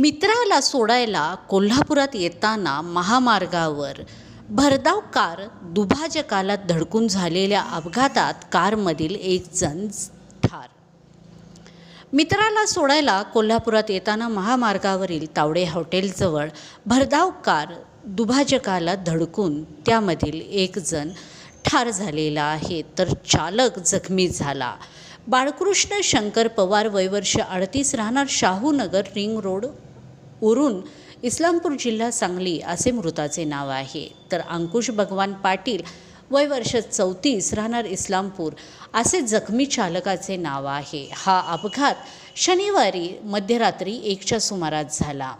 मित्राला सोडायला कोल्हापुरात येताना महामार्गावर भरधाव कार दुभाजकाला धडकून झालेल्या अपघातात कारमधील एक जण ठार. मित्राला सोडायला कोल्हापुरात येताना महामार्गावरील तावडे हॉटेलजवळ भरधाव कार दुभाजकाला धडकून त्यामधील एक जण ठार झालेला आहे. तर चालक जखमी झाला. बाळकृष्ण शंकर पवार वयवर्ष अडतीस राहणार शाहूनगर रिंग रोड उरून इस्लामपूर जिल्हा सांगली असे मृताचे नाव आहे. तर अंकुश भगवान पाटील वय वर्ष चौतीस राहणार इस्लामपूर असे जखमी चालकाचे नाव आहे. हा अपघात शनिवारी मध्यरात्री एकच्या सुमारास झाला.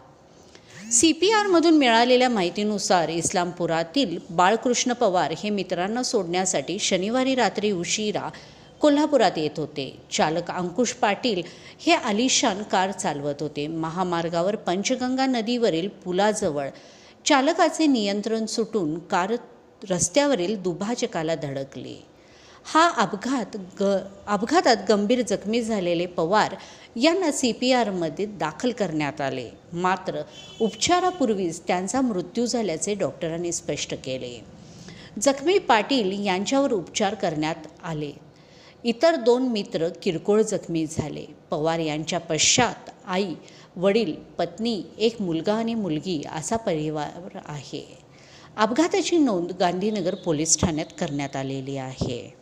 सी पी आरमधून मिळालेल्या माहितीनुसार इस्लामपुरातील बाळकृष्ण पवार हे मित्रांना सोडण्यासाठी शनिवारी रात्री उशिरा कोल्हापुरात येत होते. चालक अंकुश पाटील हे आलिशान कार चालवत होते. महामार्गावर पंचगंगा नदीवरील पुलाजवळ चालकाचे नियंत्रण सुटून कार रस्त्यावरील दुभाजकाला धडकली. हा अपघात ग अपघातात गंभीर जखमी झालेले पवार यांना सी पी आरमध्ये दाखल करण्यात आले. मात्र उपचारापूर्वीच त्यांचा मृत्यू झाल्याचे डॉक्टरांनी स्पष्ट केले. जखमी पाटील यांच्यावर उपचार करण्यात आले. इतर दोन मित्र किरकोळ जखमी झाले. पवार यांच्या पश्चात आई वडील पत्नी एक मुलगा आणि मुलगी असा परिवार आहे. अपघाताची नोंद गांधीनगर पोलीस ठाण्यात करण्यात आलेली आहे.